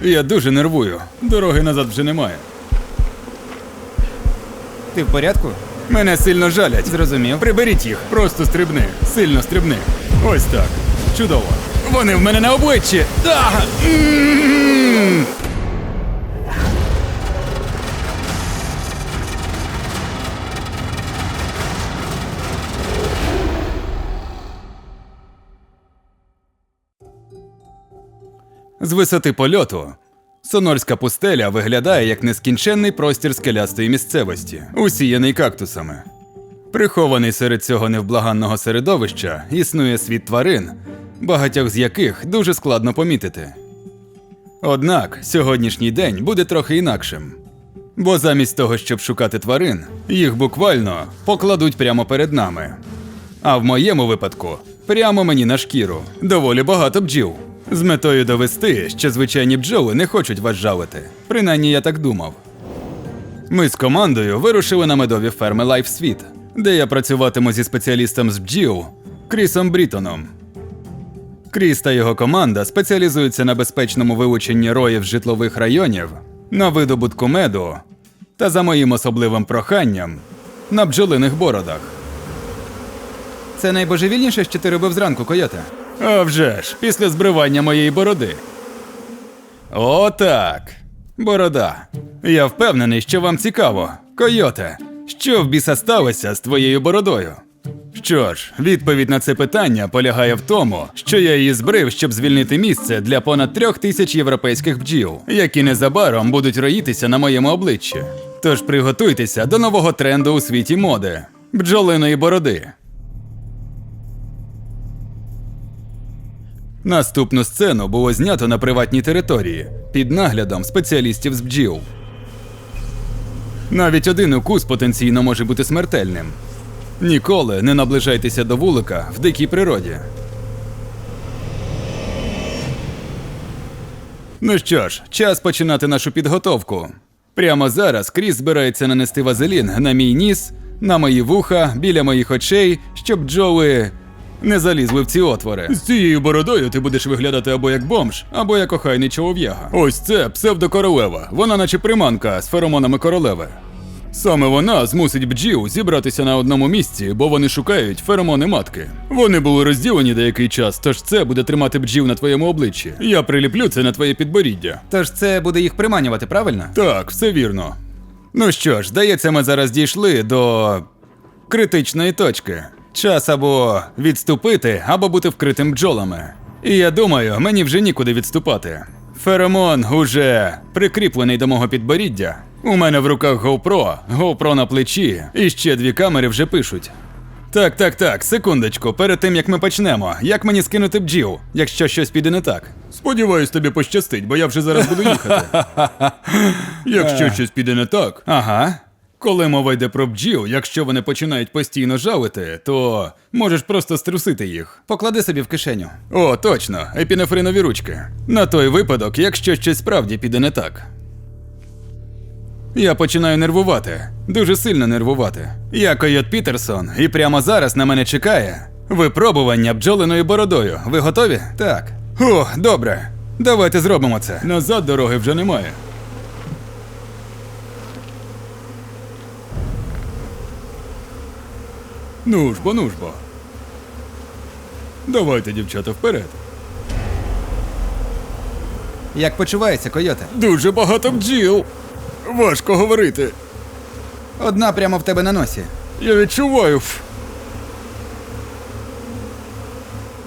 Я дуже нервую. Дороги назад вже немає. Ти в порядку? Мене сильно жалять. Зрозумів. Приберіть їх, просто стрибни. Сильно стрибни. Ось так. Чудово. Вони в мене на обличчі. Да! М! З висоти польоту Сонорська пустеля виглядає як нескінченний простір скелястої місцевості, усіяний кактусами. Прихований серед цього невблаганного середовища існує світ тварин, багатьох з яких дуже складно помітити. Однак сьогоднішній день буде трохи інакшим. Бо замість того, щоб шукати тварин, їх буквально покладуть прямо перед нами. А в моєму випадку прямо мені на шкіру доволі багато бджіл. З метою довести, що звичайні бджоли не хочуть вас жалити. Принаймні я так думав. Ми з командою вирушили на медові ферми LifeSweet, де я працюватиму зі спеціалістом з бджіл Крісом Брітоном. Кріс та його команда спеціалізуються на безпечному вилученні роїв житлових районів, на видобутку меду та за моїм особливим проханням на бджолиних бородах. Це найбожевільніше, що ти робив зранку, койоте. А вже ж, після збривання моєї бороди. Отак. Борода. Я впевнений, що вам цікаво. Койоте, що в біса сталося з твоєю бородою? Що ж, відповідь на це питання полягає в тому, що я її збрив, щоб звільнити місце для понад трьох тисяч європейських бджіл, які незабаром будуть роїтися на моєму обличчі. Тож приготуйтеся до нового тренду у світі моди бджолиної бороди. Наступну сцену було знято на приватній території під наглядом спеціалістів з бджіл. Навіть один укус потенційно може бути смертельним. Ніколи не наближайтеся до вулика в дикій природі. Ну що ж, час починати нашу підготовку. Прямо зараз Кріс збирається нанести вазелін на мій ніс, на мої вуха, біля моїх очей, щоб бджоли не залізли в ці отвори. З цією бородою ти будеш виглядати або як бомж, або як охайний чолов'яга. Ось це псевдокоролева. Вона наче приманка з феромонами королеви. Саме вона змусить бджіл зібратися на одному місці, бо вони шукають феромони матки. Вони були розділені деякий час, тож це буде тримати бджіл на твоєму обличчі. Я приліплю це на твоє підборіддя. Тож це буде їх приманювати, правильно? Так, все вірно. Ну що ж, здається, ми зараз дійшли до критичної точки. Час або відступити, або бути вкритим бджолами. І я думаю, мені вже нікуди відступати. Феромон уже прикріплений до мого підборіддя. У мене в руках GoPro, GoPro на плечі, і ще дві камери вже пишуть. Так, так, так, секундочку, перед тим як ми почнемо, як мені скинути бджіл, якщо щось піде не так. Сподіваюсь, тобі пощастить, бо я вже зараз буду їхати. Якщо щось піде не так, Ага. Коли мова йде про бджіл, якщо вони починають постійно жалити, то можеш просто струсити їх. Поклади собі в кишеню. О, точно, епінефринові ручки. На той випадок, якщо щось справді піде не так. Я починаю нервувати, дуже сильно нервувати. Я Койот Пітерсон, і прямо зараз на мене чекає випробування бджолиною бородою. Ви готові? Так. О, добре. Давайте зробимо це. Назад дороги вже немає. Ну ж бо, ну ж бо. Давайте, дівчата, вперед. Як почувається, койоте? Дуже багато бджіл. Важко говорити. Одна прямо в тебе на носі. Я відчуваю. ф,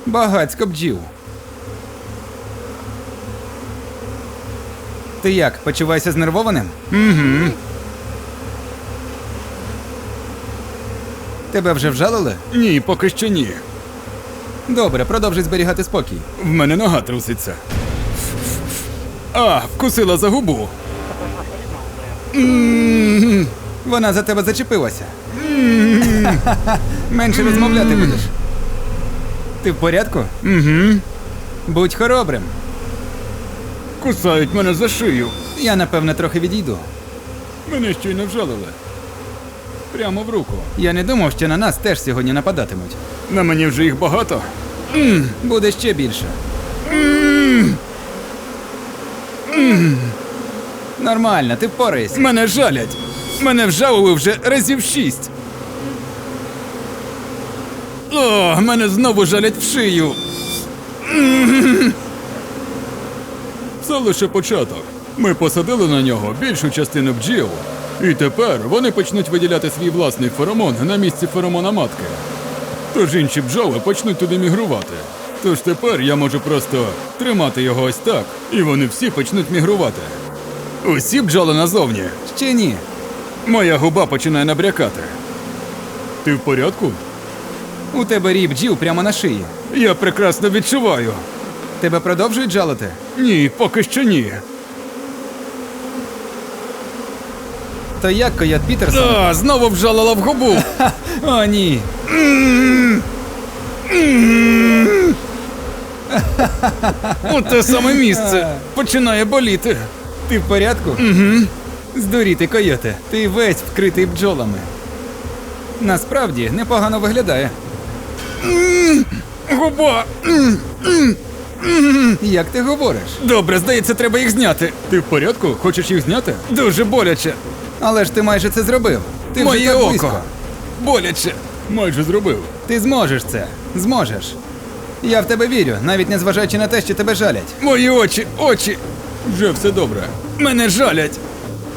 Багацько бджіл. Ти як, почуваєшся знервованим? Угу. Тебе вже вжалили? Ні, поки що ні. Добре, продовжуй зберігати спокій. В мене нога труситься. А, вкусила за губу. М, Вона за тебе зачепилася. Менше розмовляти будеш. Ти в порядку? Угу. Будь хоробрим. Кусають мене за шию. Я, напевне, трохи відійду. Мене щойно вжалили. Прямо в руку. Я не думав, що на нас теж сьогодні нападатимуть. На мені вже їх багато. Буде ще більше. М, Нормально, ти впораєшся. Мене жалять. Мене вжалили вже разів шість. О, мене знову жалять в шию. Це лише початок. Ми посадили на нього більшу частину бджіл. І тепер вони почнуть виділяти свій власний феромон на місці феромона матки. Тож інші бджоли почнуть туди мігрувати. Тож тепер я можу просто тримати його ось так, і вони всі почнуть мігрувати. Усі бджоли назовні. Ще ні. Моя губа починає набрякати. Ти в порядку? У тебе рій бджіл прямо на шиї. Я прекрасно відчуваю. Тебе продовжують жалити? Ні, поки що ні. То як койот Пітерсон? А, знову вжалила в губу. О, ні. У те саме місце. Починає боліти. Ти в порядку? Угу. Здуріти, койоте. Ти весь вкритий бджолами. Насправді непогано виглядає. Губа. Як ти говориш? Добре, здається, треба їх зняти. Ти в порядку? Хочеш їх зняти? Дуже боляче. Але ж ти майже це зробив. Ти вже Моє так око. близько. Боляче. Майже зробив. Ти зможеш це. Зможеш. Я в тебе вірю, навіть незважаючи на те, що тебе жалять. Мої очі, очі. Вже все добре. Мене жалять.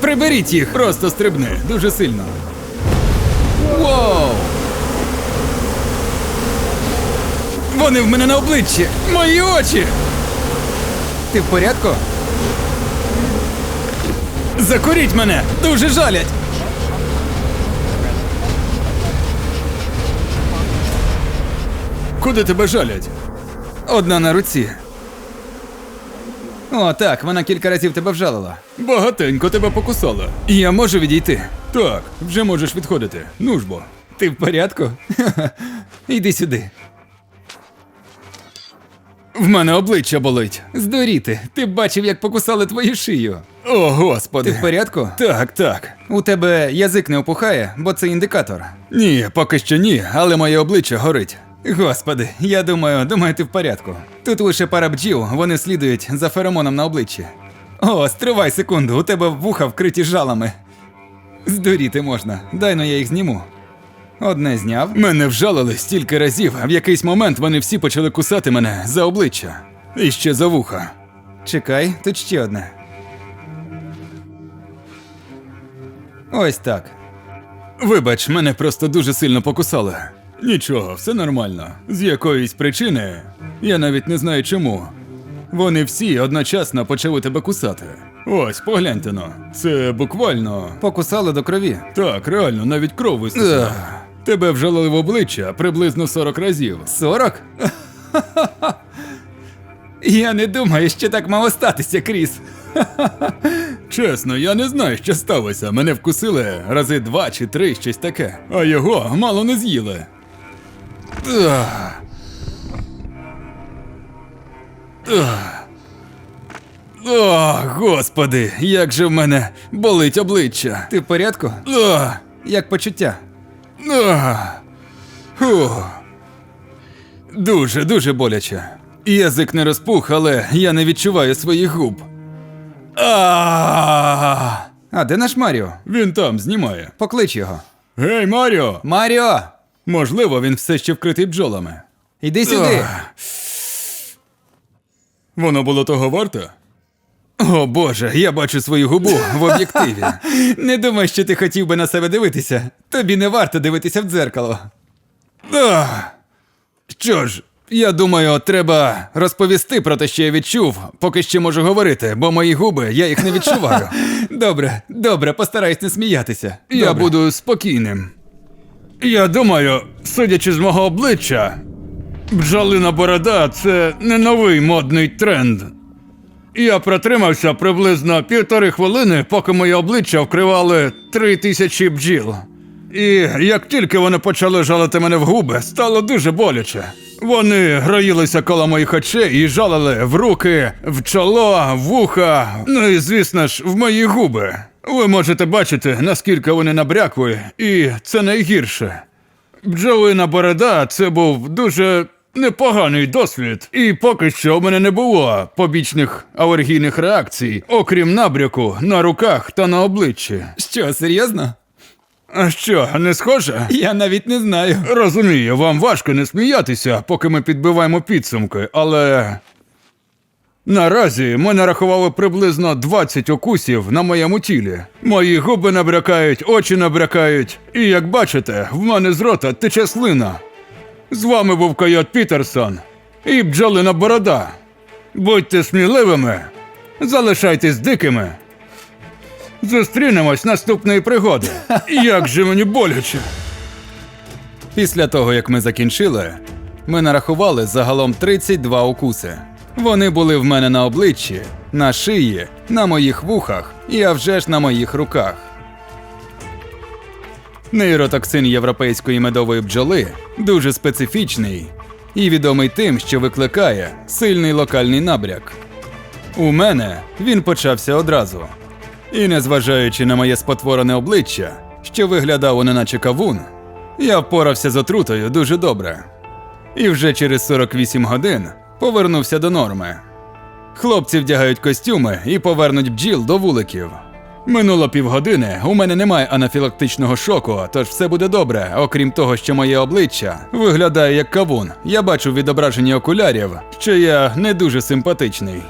Приберіть їх. Просто стрибни. Дуже сильно. Воу! Вони в мене на обличчі. Мої очі. Ти в порядку? Закуріть мене. Дуже жалять. Куди тебе жалять? Одна на руці. О, так, вона кілька разів тебе вжалила. Багатенько тебе покусала. Я можу відійти. Так, вже можеш відходити. Ну ж бо. Ти в порядку? Іди сюди. В мене обличчя болить. Здуріти. Ти бачив, як покусали твою шию. О, господи. Ти в порядку? Так, так. У тебе язик не опухає, бо це індикатор. Ні, поки що ні, але моє обличчя горить. Господи, я думаю, думаю, ти в порядку. Тут лише пара бджіл, вони слідують за феромоном на обличчі. О, стривай секунду, у тебе вуха вкриті жалами. Здуріти можна. Дай но я їх зніму. Одне зняв. Мене вжалили стільки разів, а в якийсь момент вони всі почали кусати мене за обличчя. І ще за вуха. Чекай, тут ще одне. Ось так. Вибач, мене просто дуже сильно покусали. Нічого, все нормально. З якоїсь причини, я навіть не знаю чому. Вони всі одночасно почали тебе кусати. Ось, погляньте но. Це буквально. Покусали до крові. Так, реально, навіть кров виступила. Ех. Тебе вжалили в обличчя приблизно 40 разів. 40? Я не думаю, що так мало статися, Кріс. Чесно, я не знаю, що сталося. Мене вкусили рази два чи три, щось таке. А його мало не з'їли. Ах. Ах. О, господи, як же в мене болить обличчя. Ти в порядку? Ах. Як почуття? Ах. Фух. Дуже, дуже боляче. Язик не розпух, але я не відчуваю своїх губ. А! А, де наш Маріо? Він там знімає. Поклич його. Гей, Маріо! Маріо! Можливо, він все ще вкритий бджолами. Іди сюди. Воно було того варте? О боже, я бачу свою губу в об'єктиві. Не думай, що ти хотів би на себе дивитися. Тобі не варто дивитися в дзеркало. Ах. Що ж, я думаю, треба розповісти про те, що я відчув, поки ще можу говорити, бо мої губи я їх не відчуваю. Добре, добре, постараюсь не сміятися. Я Добре. буду спокійним. Я думаю, судячи з мого обличчя, бджолина борода це не новий модний тренд. Я протримався приблизно півтори хвилини, поки моє обличчя вкривали три тисячі бджіл. І як тільки вони почали жалити мене в губи, стало дуже боляче. Вони гроїлися коло моїх очей і жалили в руки, в чоло, вуха, ну і звісно ж, в мої губи. Ви можете бачити, наскільки вони набрякли, і це найгірше. Бджолина борода це був дуже непоганий досвід, і поки що у мене не було побічних алергійних реакцій, окрім набряку на руках та на обличчі. Що, серйозно? А що, не схоже? Я навіть не знаю. Розумію, вам важко не сміятися, поки ми підбиваємо підсумки, але. Наразі ми нарахували приблизно 20 укусів на моєму тілі. Мої губи набрякають, очі набрякають, і як бачите, в мене з рота тече слина. З вами був койот Пітерсон і бджолина борода. Будьте сміливими, залишайтесь дикими. Зустрінемось наступної пригоди. Як же мені боляче. Після того, як ми закінчили, ми нарахували загалом 32 укуси. Вони були в мене на обличчі, на шиї, на моїх вухах і а вже ж на моїх руках. Нейротоксин європейської медової бджоли дуже специфічний і відомий тим, що викликає сильний локальний набряк. У мене він почався одразу. І незважаючи на моє спотворене обличчя, що виглядало неначе кавун, я впорався з отрутою дуже добре. І вже через 48 годин повернувся до норми. Хлопці вдягають костюми і повернуть бджіл до вуликів. Минуло півгодини, у мене немає анафілактичного шоку, тож все буде добре, окрім того, що моє обличчя виглядає як кавун. Я бачу відображення окулярів, що я не дуже симпатичний.